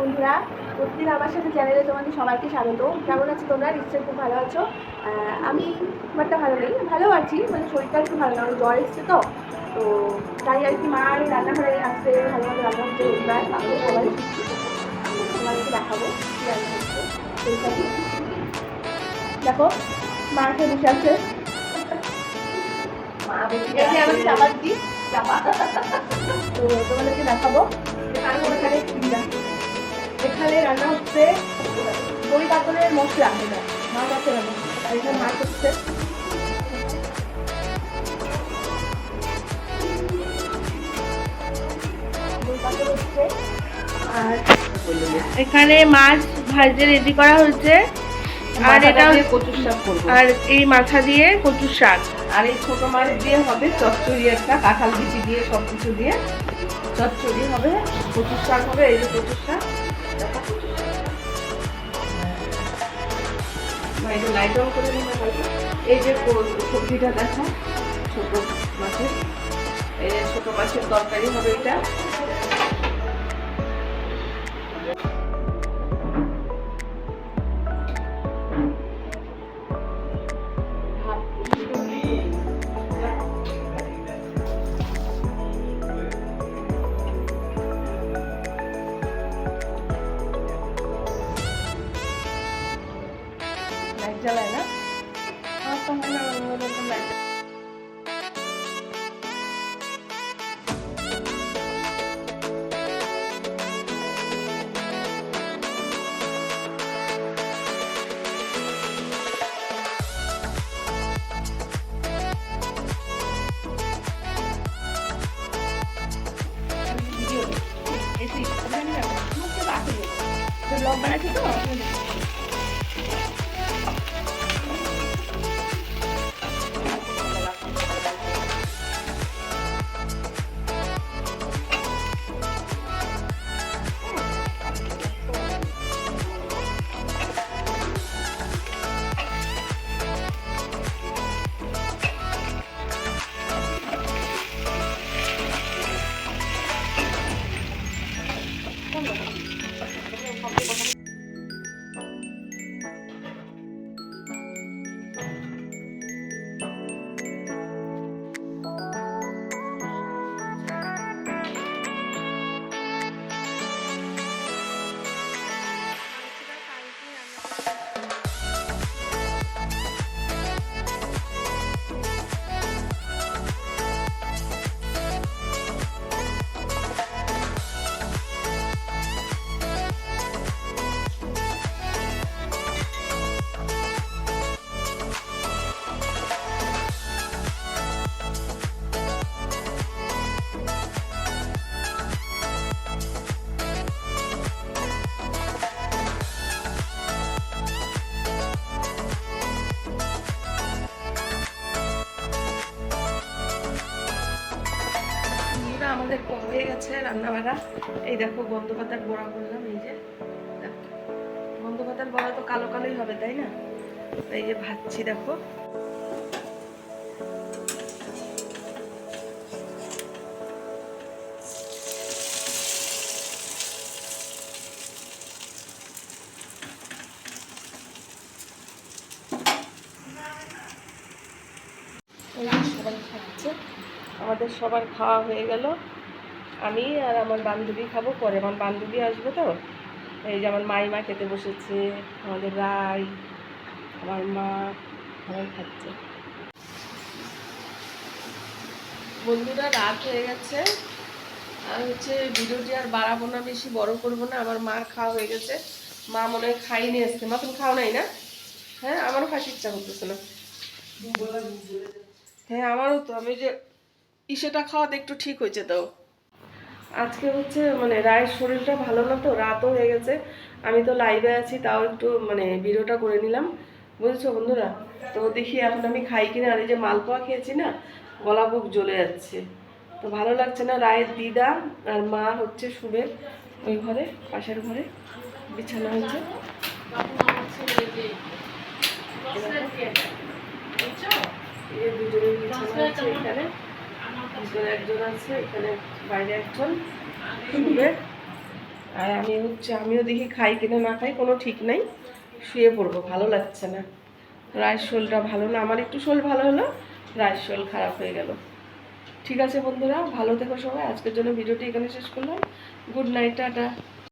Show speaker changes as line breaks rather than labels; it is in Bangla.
বন্ধুরা প্রতিদিন আমার সাথে চ্যানেলে তোমাদের সবাইকে স্বাগত। কেমন আছো তোমরা? নিশ্চয়ই খুব ভালো আছো। আমি খুব একটা ভালো নেই ভালো আছি মানে শরীরটা একটু ভালো না জ্বর এসছে তো। তো তাই আর কি মা আর রান্নাঘরে আসতে ভালোভাবে রান্না হচ্ছে রবিবার আমি সবাই তোমাদেরকে দেখাবো রান্না হচ্ছে। সেইটাই দেখো মা খেয়ে বসে আছে। মা বসে আমার চাপার দিই চাপা তো তোমাদেরকে দেখাবো। আর এখানে এখানে রান্না হচ্ছে দই কাতলের মশলা। এটা মাছ আছে আর এখানে মাছ হচ্ছে। আর এখানে মাছ ভাজে রেডি করা হয়েছে। আর এটা
কচুর শাক করব।
আর এই মাথা দিয়ে কচুর শাক।
আর এই ছোট মাছ দিয়ে হবে চচ্চড়ি একটা কাঁঠাল বিচি দিয়ে সব কিছু দিয়ে। চচ্চড়ি হবে কচুর শাক হবে এই যে কচুর শাক। দেখো কচুর শাক। মা, এই যে লাইট অন করে। এই যে সবজিটা দেখো ছোট মাছের ছোট মাছের তরকারি হবে এটা লাইট জ্বালায় না আমার তো হয় না আমাদের হয়ে গেছে রান্না বাড়া এই দেখো, গন্ধ পাতার বড়া করলাম, এই যে। গন্ধ পাতার বড়া তো কালো কালোই হবে, তাই না? এই যে ভাজছি, দেখো। সবাই খাচ্ছে। আমাদের সবার খাওয়া হয়ে গেল। আমি আর আমার বান্ধবী খাব পরে আমার বান্ধবী আসবে তো। এই যে আমার মাইমা খেতে বসেছে আমাদের রাই আমার মা সবাই খাচ্ছে। বন্ধুরা রাত হয়ে গেছে। আর হচ্ছে ভিডিওটি আর বাড়াবো না বেশি বড় করব না। আমার মা খাওয়া হয়ে গেছে। মা মনে হয় খাইনি আসছে মা তুমি খাও নাই না? হ্যাঁ আমারও খাইতে ইচ্ছা করতেছে না। হ্যাঁ আমারও তো। আমি যে ইসেটা খাওয়াতে একটু ঠিক হয়েছে তো। আজকে হচ্ছে মানে রায়ের শরীরটা ভালো না তো রাতও হয়ে গেছে। আমি তো লাইভে আছি তাও একটু মানে ভিডিওটা করে নিলাম। বুঝেছ বন্ধুরা? তো দেখি এখন আমি খাই কিনা। আর এই যে মালপোয়া খেয়েছি না গলা বুক জ্বলে যাচ্ছে। তো ভালো লাগছে না রায়ের দিদা আর মা হচ্ছে শুবে ওই ঘরে পাশের ঘরে। বিছানা হয়েছে। দুজনের বিছানা আছে এখানে। একজন আছে, এখানে বাইরে একজন আর আমি হচ্ছে আমিও দেখি খাই কিনা না খাই, কোনো ঠিক নাই। শুয়ে পড়ব, ভালো লাগছে না। রায়ের শোলটা ভালো না, আমার একটু শোল ভালো হলো রায়ের শোল খারাপ হয়ে গেল। ঠিক আছে বন্ধুরা, ভালো থেকো সবাই। আজকের জন্য ভিডিওটি এখানে শেষ করলাম। Good night, tata.